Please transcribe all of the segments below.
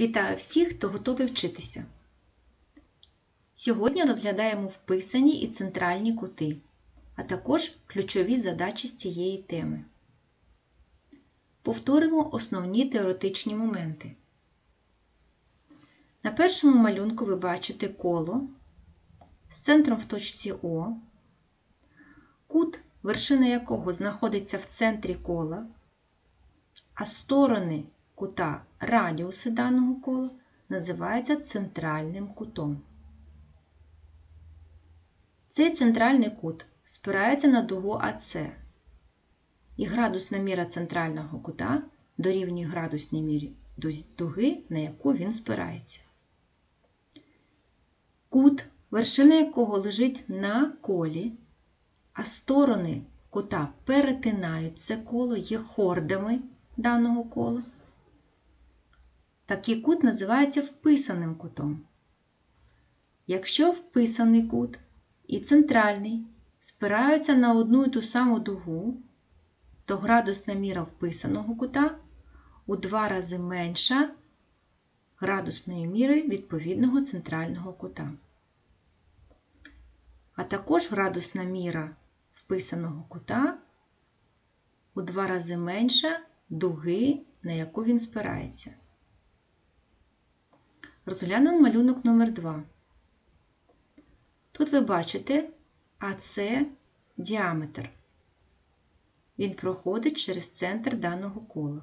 Вітаю всіх, хто готовий вчитися. Сьогодні розглядаємо вписані і центральні кути, а також ключові задачі з цієї теми. Повторимо основні теоретичні моменти. На першому малюнку ви бачите коло з центром в точці О, кут, вершина якого знаходиться в центрі кола, а сторони кута радіуси даного кола називаються центральним кутом. Цей центральний кут спирається на дугу АС, і градусна міра центрального кута дорівнює градусній мірі дуги, на яку він спирається. Кут, вершина якого лежить на колі, а сторони кута перетинають це коло, є хордами даного кола. Такий кут називається вписаним кутом. Якщо вписаний кут і центральний спираються на одну і ту саму дугу, то градусна міра вписаного кута у два рази менша градусної міри відповідного центрального кута. А також градусна міра вписаного кута у два рази менша дуги, на яку він спирається. Розглянемо малюнок номер 2 Тут ви бачите АС діаметр. Він проходить через центр даного кола.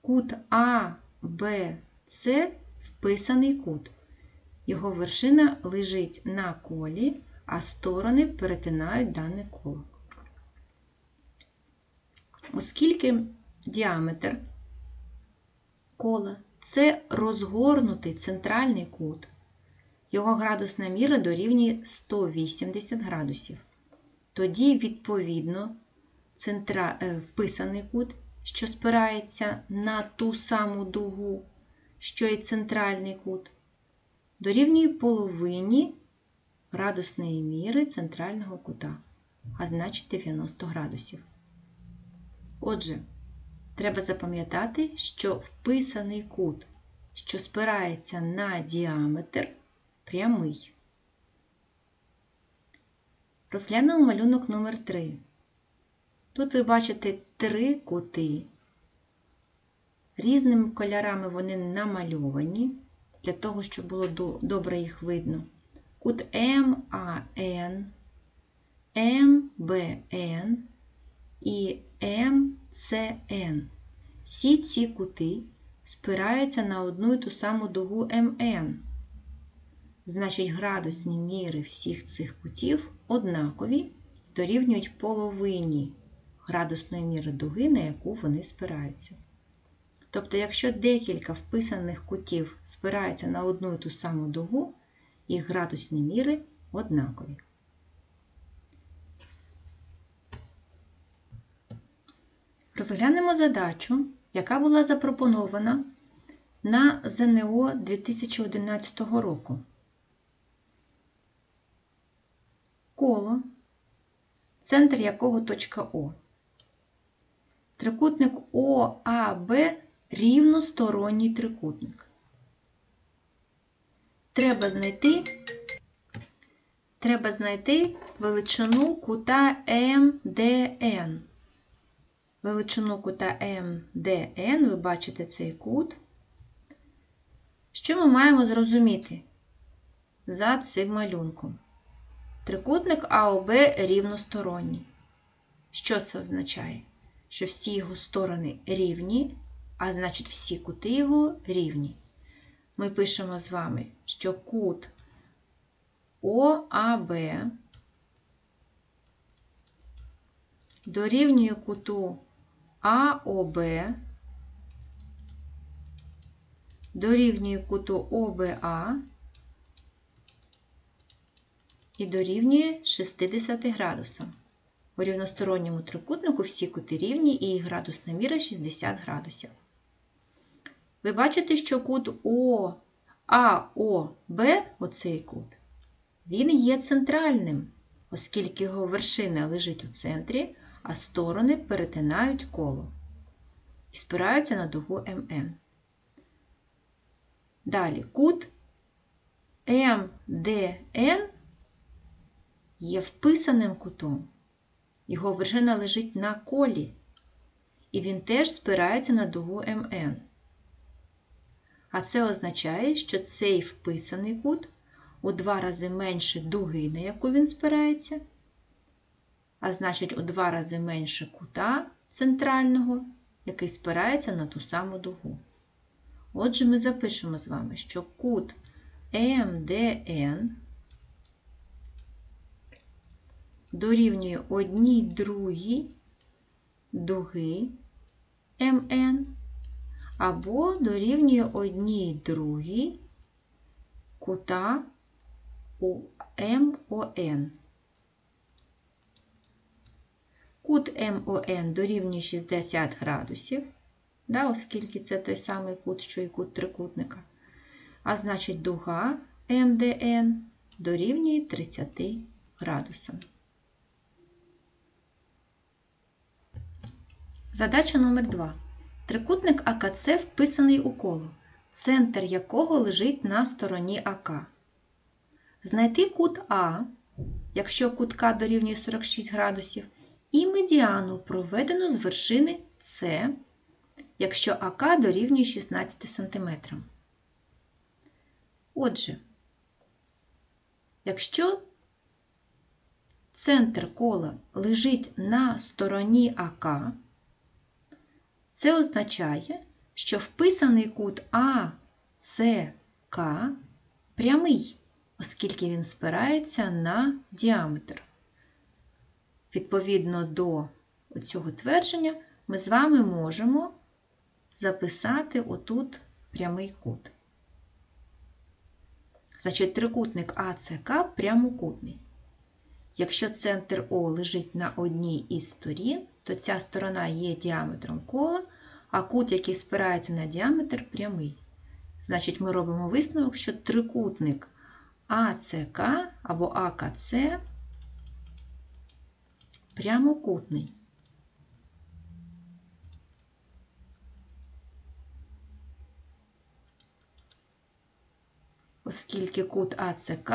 Кут А, Б, С вписаний кут. Його вершина лежить на колі, а сторони перетинають дане коло. Оскільки діаметр кола це розгорнутий центральний кут. Його градусна міра дорівнює 180 градусів. Тоді, відповідно, центра... вписаний кут, що спирається на ту саму дугу, що і центральний кут, дорівнює половині градусної міри центрального кута, а значить 90 градусів. Отже, Треба запам'ятати, що вписаний кут, що спирається на діаметр прямий. Розглянемо малюнок номер 3. Тут ви бачите три кути. Різними кольорами вони намальовані, для того, щоб було добре їх видно. Кут МАН, МБН і МЦН. Всі ці кути спираються на одну і ту саму дугу МН. Значить, градусні міри всіх цих кутів однакові дорівнюють половині градусної міри дуги, на яку вони спираються. Тобто, якщо декілька вписаних кутів спираються на одну і ту саму дугу, їх градусні міри однакові. Розглянемо задачу, яка була запропонована на ЗНО 2011 року. Коло, центр якого точка О. Трикутник ОАБ рівносторонній трикутник. Треба знайти треба знайти величину кута МДН величину кута МДН, ви бачите цей кут. Що ми маємо зрозуміти за цим малюнком? Трикутник АОБ рівносторонній. Що це означає? Що всі його сторони рівні, а значить, всі кути його рівні. Ми пишемо з вами, що кут ОАБ дорівнює куту АОБ дорівнює куту ОБА і дорівнює 60 градусам. У рівносторонньому трикутнику всі кути рівні і їх градусна міра 60 градусів. Ви бачите, що кут ОАОБ, оцей кут, він є центральним, оскільки його вершина лежить у центрі, а сторони перетинають коло і спираються на дугу МН. Далі кут МДН є вписаним кутом. Його вершина лежить на колі, і він теж спирається на дугу МН. А це означає, що цей вписаний кут у два рази менше дуги, на яку він спирається, а значить, у два рази менше кута центрального, який спирається на ту саму дугу. Отже, ми запишемо з вами, що кут МДН дорівнює одній другій дуги МН або дорівнює одній другій кута МОН. Кут МОН дорівнює 60 градусів, да, оскільки це той самий кут, що і кут трикутника. А значить, дуга МДН дорівнює 30 градусам. Задача номер 2. Трикутник АКЦ вписаний у коло, центр якого лежить на стороні АК. Знайти кут А, якщо кут К дорівнює 46 градусів, і медіану, проведену з вершини С, якщо АК дорівнює 16 см. Отже, якщо центр кола лежить на стороні АК, це означає, що вписаний кут АЦК прямий, оскільки він спирається на діаметр. Відповідно до цього твердження, ми з вами можемо записати отут прямий кут. Значить, трикутник АЦК прямокутний. Якщо центр О лежить на одній із сторін, то ця сторона є діаметром кола, а кут, який спирається на діаметр, прямий. Значить, ми робимо висновок, що трикутник АЦК або АКЦ прямокутний. Оскільки кут АЦК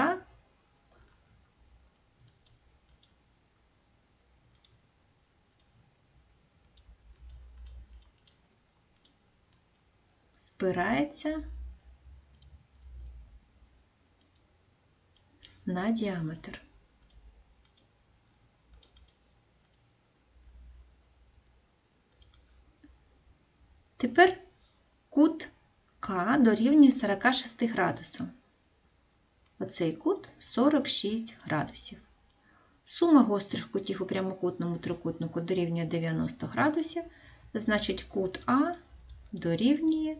спирається на діаметр. Тепер кут К дорівнює 46 градусам. Оцей кут 46 градусів. Сума гострих кутів у прямокутному трикутнику дорівнює 90 градусів, значить кут А дорівнює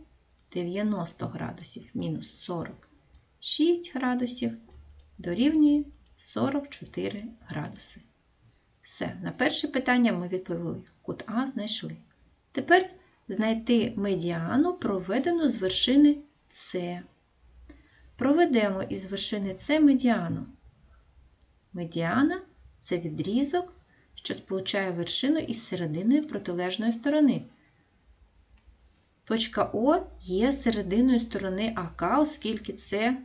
90 градусів мінус 46 градусів дорівнює 44 градуси. Все, на перше питання ми відповіли. Кут А знайшли. Тепер знайти медіану, проведену з вершини С. Проведемо із вершини С медіану. Медіана це відрізок, що сполучає вершину із серединою протилежної сторони. Точка О є серединою сторони АК, оскільки це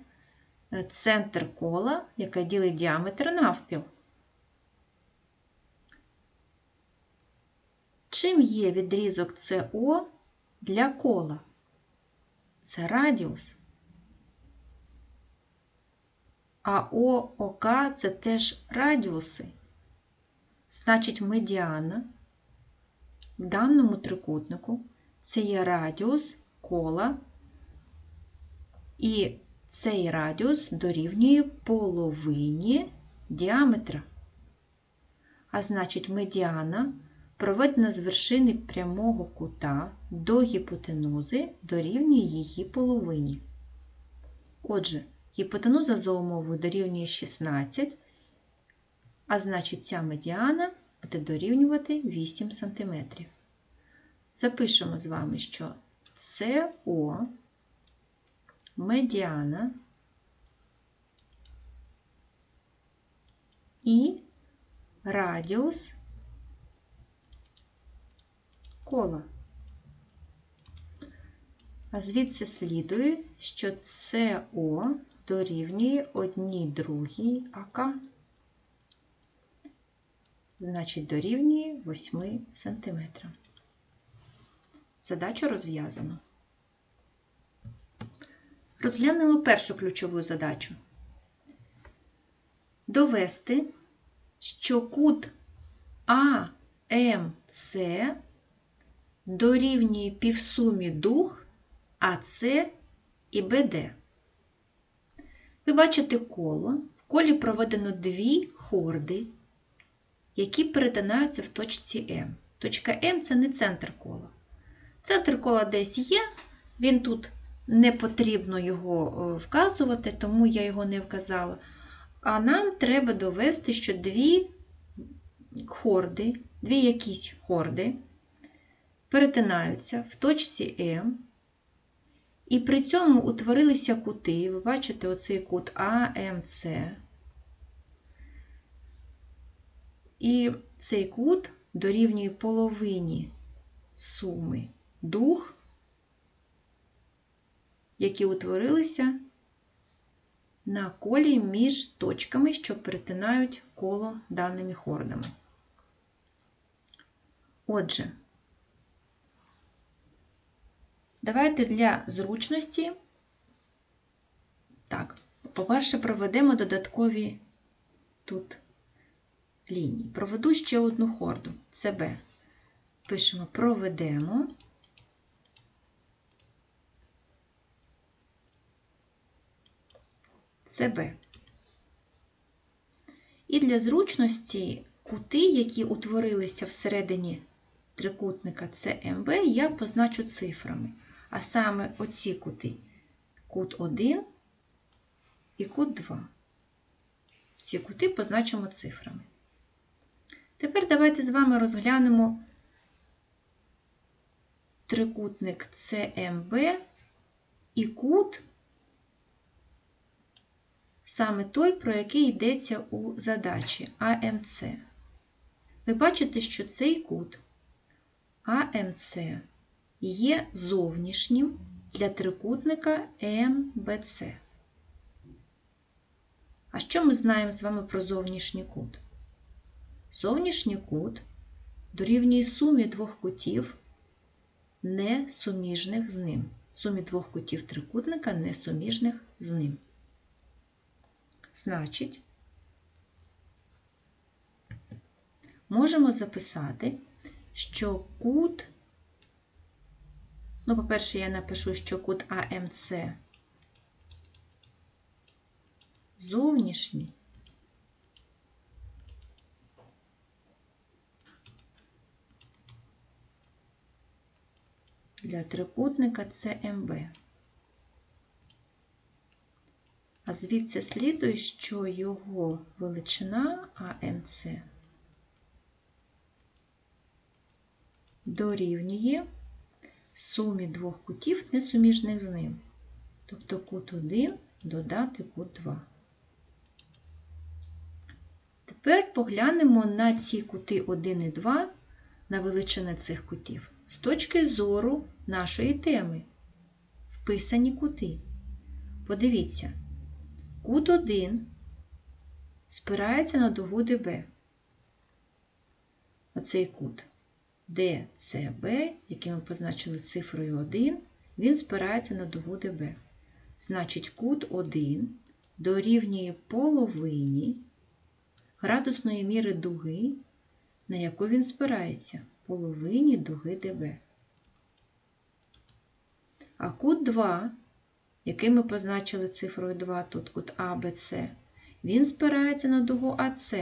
е, центр кола, яке ділить діаметр навпіл. Чим є відрізок СО для кола? Це радіус. А ООК це теж радіуси. Значить, медіана в даному трикутнику це є радіус кола, і цей радіус дорівнює половині діаметра. А значить, медіана проведена з вершини прямого кута до гіпотенузи дорівнює її половині. Отже, гіпотенуза за умовою дорівнює 16, а значить, ця медіана буде дорівнювати 8 см. Запишемо з вами, що СО медіана і радіус кола. А звідси слідує, що СО дорівнює 1 другій АК. Значить, дорівнює 8 см. Задачу розв'язано. Розглянемо першу ключову задачу. Довести, що кут АМЦ дорівнює півсумі дух АС і БД. Ви бачите коло. В колі проведено дві хорди, які перетинаються в точці М. Точка М це не центр кола. Центр кола десь є, він тут не потрібно його е, вказувати, тому я його не вказала. А нам треба довести, що дві хорди, дві якісь хорди перетинаються в точці М, і при цьому утворилися кути. Ви бачите оцей кут АМЦ. І цей кут дорівнює половині суми дух, які утворилися на колі між точками, що перетинають коло даними хордами. Отже, давайте для зручності, так, по-перше, проведемо додаткові тут лінії. Проведу ще одну хорду. Це. Пишемо проведемо. Це. І для зручності кути, які утворилися всередині трикутника ЦМБ, я позначу цифрами. А саме оці кути кут 1 і кут 2. Ці кути позначимо цифрами. Тепер давайте з вами розглянемо трикутник ЦМБ і кут, саме той, про який йдеться у задачі АМЦ. Ви бачите, що цей кут АМЦ є зовнішнім для трикутника МБЦ. А що ми знаємо з вами про зовнішній кут? Зовнішній кут дорівнює сумі двох кутів, не суміжних з ним. Сумі двох кутів трикутника не суміжних з ним. Значить, можемо записати, що кут, ну, по-перше, я напишу, що кут АМЦ зовнішній. Для трикутника ЦМБ. А звідси слідує, що його величина АМЦ дорівнює сумі двох кутів, несуміжних з ним. Тобто кут 1 додати кут 2. Тепер поглянемо на ці кути 1 і 2 на величини цих кутів з точки зору нашої теми. Вписані кути. Подивіться, кут 1 спирається на дугу ДБ. Оцей кут DCB, який ми позначили цифрою 1, він спирається на дугу ДБ. Значить, кут 1 дорівнює половині градусної міри дуги, на яку він спирається, половині дуги ДБ. А кут 2, який ми позначили цифрою 2, тут кут АБЦ, він спирається на дугу АЦ.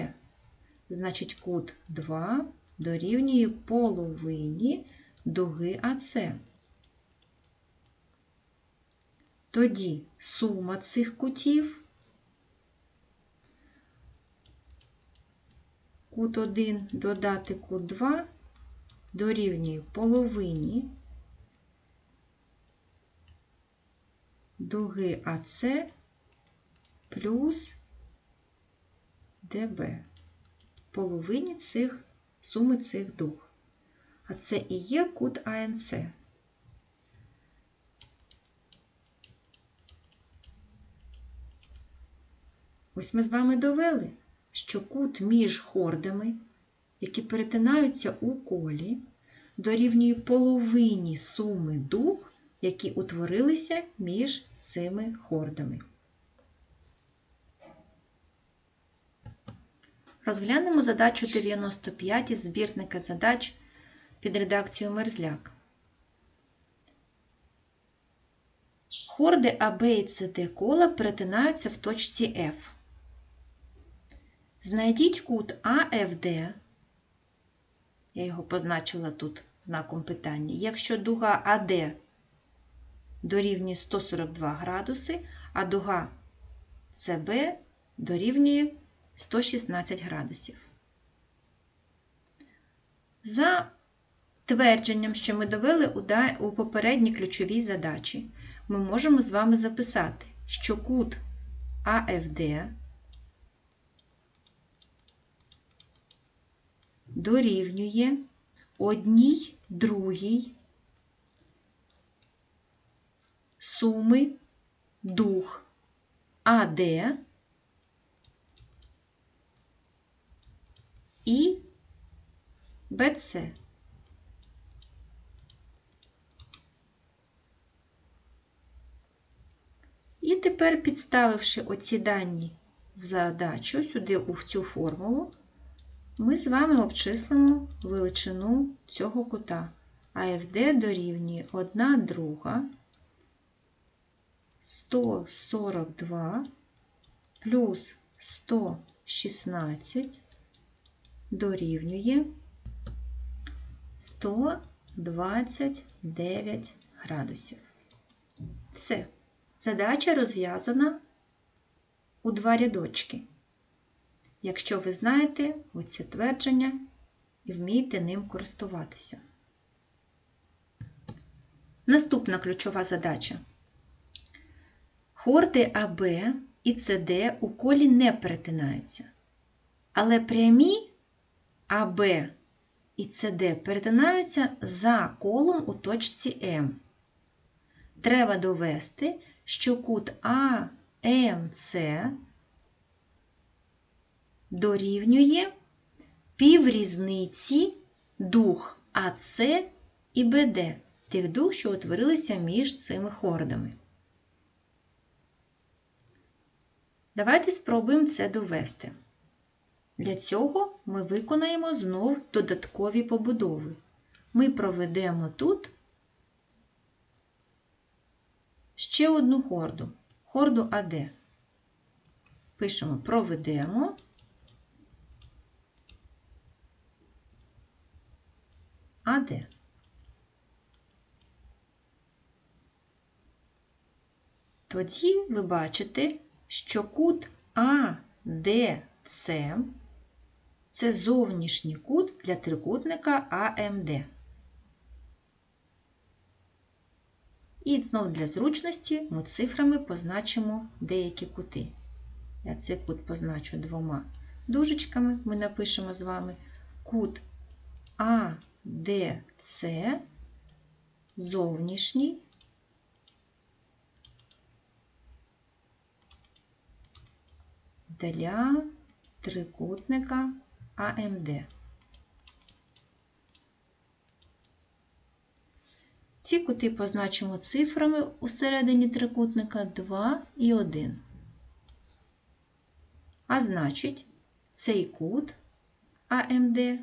Значить, кут 2 дорівнює половині дуги АЦ. Тоді сума цих кутів кут 1 додати кут 2 дорівнює половині дуги АЦ плюс ДБ. Половині цих суми цих дуг. А це і є кут АМС. Ось ми з вами довели, що кут між хордами, які перетинаються у колі, дорівнює половині суми дуг, які утворилися між цими хордами. Розглянемо задачу 95 із збірника задач під редакцією Мерзляк. Хорди А, Б і С, Д кола перетинаються в точці F. Знайдіть кут АФД, я його позначила тут знаком питання, якщо дуга АД дорівнює 142 градуси, а дуга СБ дорівнює 116 градусів. За твердженням, що ми довели у попередній ключовій задачі, ми можемо з вами записати, що кут АФД дорівнює одній другій суми дух АД і БЦ. І тепер, підставивши оці дані в задачу сюди у цю формулу, ми з вами обчислимо величину цього кута. АФД дорівнює 1 друга 142 плюс 116 дорівнює 129 градусів. Все. Задача розв'язана у два рядочки. Якщо ви знаєте оце твердження і вмієте ним користуватися. Наступна ключова задача. Хорди АБ і СД у колі не перетинаються. Але прямі АБ і СД перетинаються за колом у точці М. Треба довести, що кут АМЦ дорівнює піврізниці дух АС і БД, тих дух, що утворилися між цими хордами. Давайте спробуємо це довести. Для цього ми виконаємо знов додаткові побудови. Ми проведемо тут ще одну хорду, хорду АД. Пишемо проведемо. АД. Тоді ви бачите, що кут АДЦ це зовнішній кут для трикутника АМД. І знову для зручності ми цифрами позначимо деякі кути. Я цей кут позначу двома дужечками. Ми напишемо з вами кут АДЦ зовнішній для трикутника АМД. Ці кути позначимо цифрами у середині трикутника 2 і 1. А значить, цей кут АМД, е,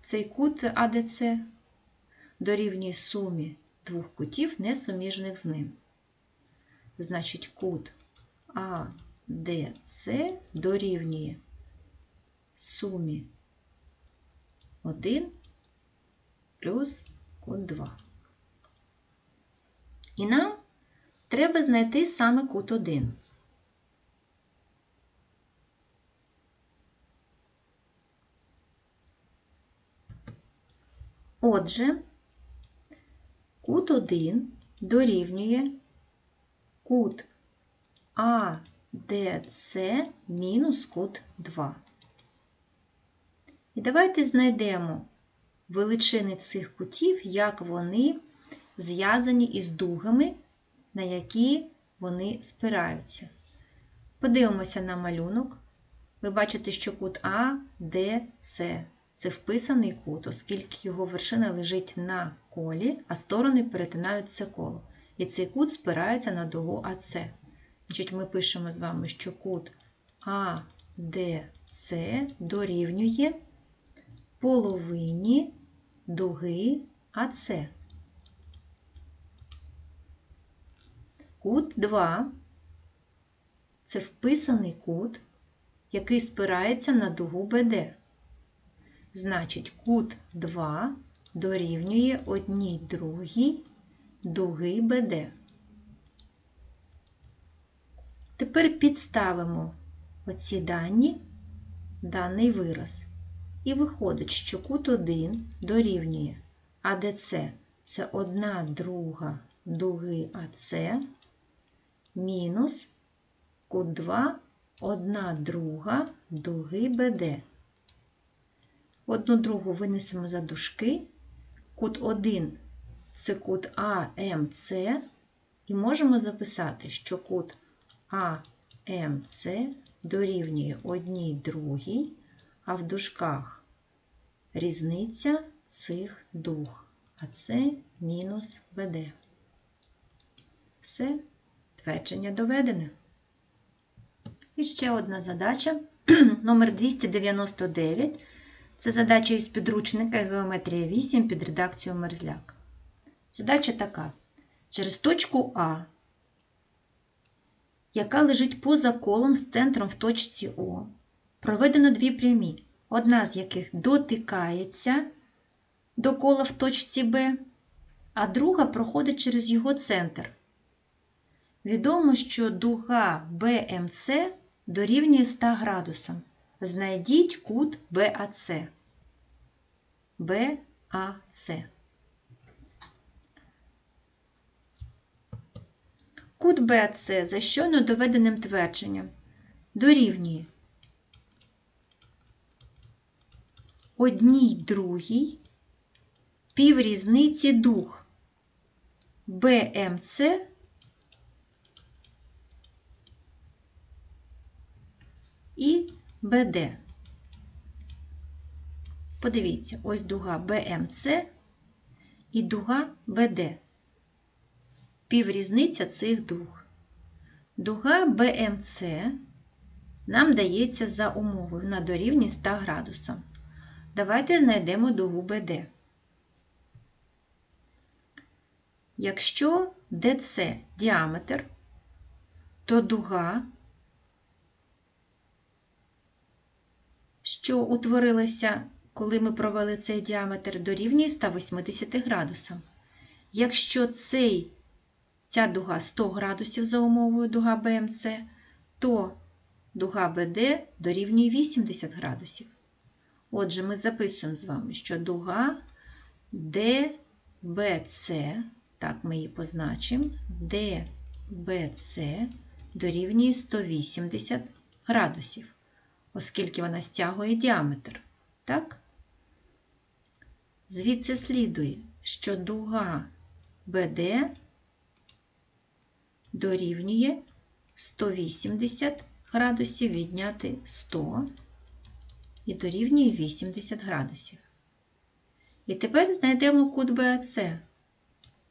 цей кут АДЦ дорівнює сумі двох кутів, несуміжних з ним. Значить, кут АДЦ дорівнює сумі 1 плюс кут 2. І нам треба знайти саме кут 1. Отже, кут 1 дорівнює кут АДЦ мінус кут 2. І давайте знайдемо величини цих кутів, як вони зв'язані із дугами, на які вони спираються. Подивимося на малюнок. Ви бачите, що кут А, Д, С. Це вписаний кут, оскільки його вершина лежить на колі, а сторони перетинають це коло. І цей кут спирається на дугу АС. Значить, ми пишемо з вами, що кут АДС дорівнює половині дуги АС. Кут 2 це вписаний кут, який спирається на дугу БД. Значить, кут 2 дорівнює одній другій дуги БД. Тепер підставимо оці дані, даний вираз. І виходить, що кут 1 дорівнює АДЦ це 1 друга дуги АЦ мінус кут 2 1 друга дуги БД. Одну другу винесемо за дужки. Кут 1 це кут АМЦ, і можемо записати, що кут АМЦ дорівнює одній другій, а в дужках різниця цих дуг, а це мінус БД. Все, твердження доведене. І ще одна задача, номер 299. Це задача із підручника Геометрія 8 під редакцією Мерзляк. Задача така: через точку А, яка лежить поза колом з центром в точці О, проведено дві прямі, одна з яких дотикається до кола в точці Б, а друга проходить через його центр. Відомо, що дуга БМЦ дорівнює 100 градусам. Знайдіть кут БАЦ. БАЦ. Кут БАЦ за щойно доведеним твердженням дорівнює одній другій піврізниці дуг БМЦ і БД. Подивіться, ось дуга БМЦ і дуга БД. Піврізниця цих дуг. Дуга БМЦ нам дається за умовою на дорівні 100 градусам. Давайте знайдемо дугу БД. Якщо ДЦ діаметр, то дуга що утворилася, коли ми провели цей діаметр, дорівнює 180 градусам. Якщо цей, ця дуга 100 градусів за умовою дуга БМЦ, то дуга БД дорівнює 80 градусів. Отже, ми записуємо з вами, що дуга ДБЦ, так ми її позначимо, ДБЦ дорівнює 180 градусів оскільки вона стягує діаметр. Так? Звідси слідує, що дуга БД дорівнює 180 градусів відняти 100 і дорівнює 80 градусів. І тепер знайдемо кут БАЦ.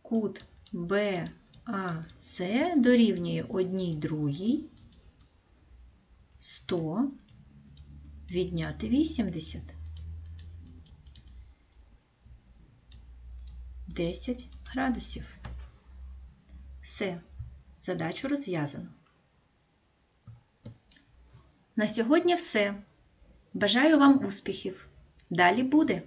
Кут БАЦ дорівнює 1 другій 100 відняти 80. 10 градусів. Все, задачу розв'язано. На сьогодні все. Бажаю вам успіхів. Далі буде!